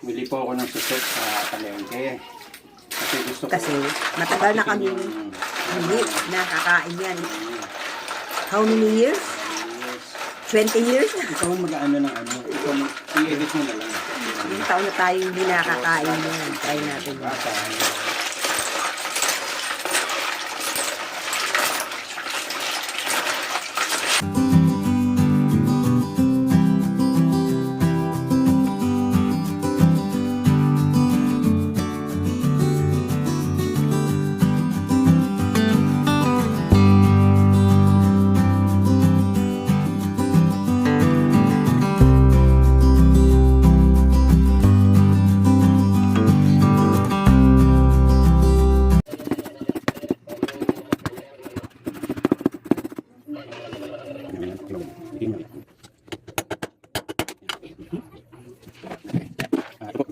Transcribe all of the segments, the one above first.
Bili po ako ng suso sa palengke. Kasi gusto ko. Kasi matagal na kami hindi nakakain yan. How many years? Yes. 20 years? Ikaw ang mag-ano ng ano. Ikaw i-edit mo na lang. Ilang taon na tayo hindi nakakain yan. Try natin. Diba?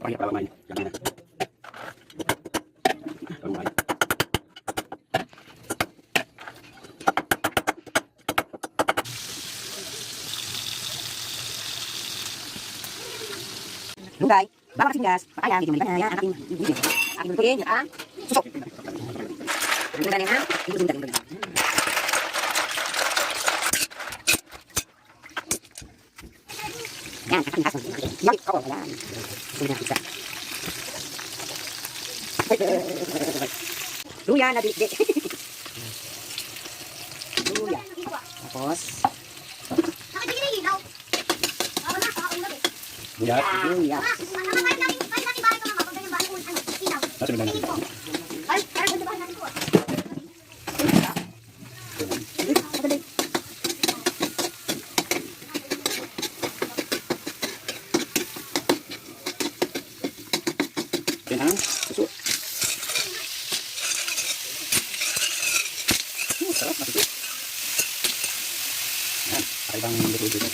Ito, pakaya para mamay. Yan na. Para mamay. Lugay. Baka kasing gas. Pakaya, hindi naman iba na yan. Aking. Aking. Yung ah. Susok. Ang ganda niya ha. Ito Yakit ko. Yan. Ito na pizza. Luya na dikdik. Luya. Tapos, Buyat. luya. Nasa bigla natin. Yan ang suso. Oh, sarap na suso. Yan, kakaibang luto dito.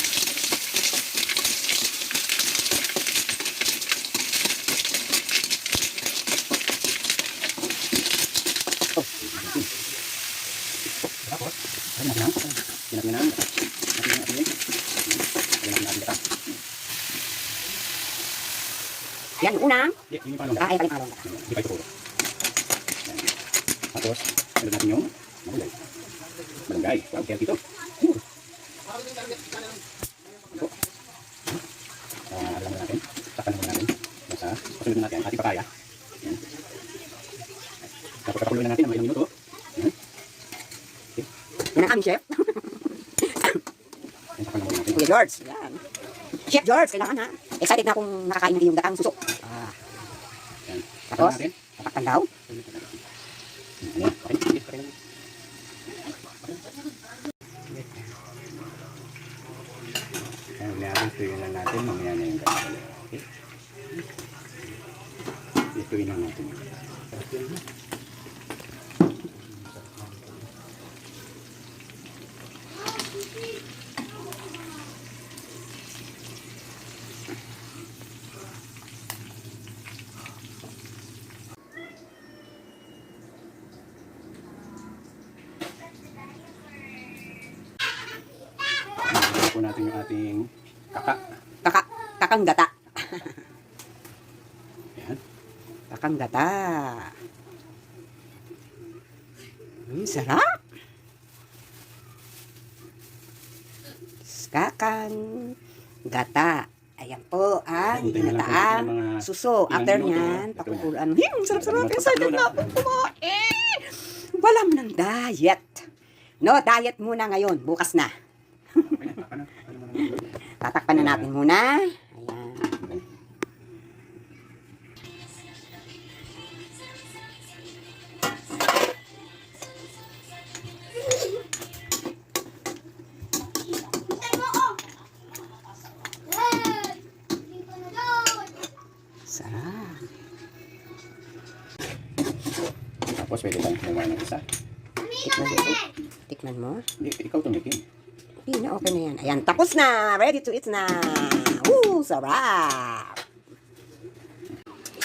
Oh, tapos, ayun natin ang, pinag natin ang, natin ang Yan, unang. Hindi, yung palong. Ah, ay, pala palong. Hindi pa ito. Tapos, ano natin yung malunggay. Malunggay. Wow, kaya dito. Ito. Ah, alam mo natin. Takpan naman natin. Yung sa, pasunod na natin ang ating papaya. Yan. Tapos, kapakuloy na natin ng ilang minuto. Yan. Yan ang aming chef. Yan, takpan naman natin. Kuya George. Yan. Chef George, kailangan ha. Excited na akong nakakain ng yung gatang suso. Ah. Yan. Tapos? Tatakpan daw. Yan. Okay. Sige, okay lang. Ayan, natin. Mamaya na yung gagawin. Okay? Ituin lang natin. Nalagyan po natin yung ating kaka. Kaka, kakang gata. Ayan. Kakang gata. Hmm, sarap. Kakang gata. Ayan po ang po natin ginataang suso. After na. pakukuluan. Hmm, sarap-sarap. Excited na ako kumain. Walang ng diet. No, diet muna ngayon. Bukas na. Tatakpan na natin muna. Ayan. Sarap. Tapos pwede tayong kumuha ng isa. Tikman mo. Tikman mo. Ikaw tumikin. Hindi na, okay na yan. Ayan, tapos na. Ready to eat na. Woo, sarap.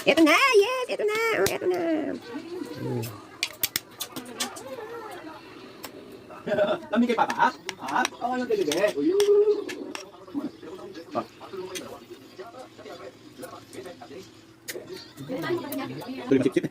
Ito na, yes, ito na, oh, ito na. Lami kay Papa, ha? Ha? Oo, ano gagawin? Uyuu. Tuloy masip-sip.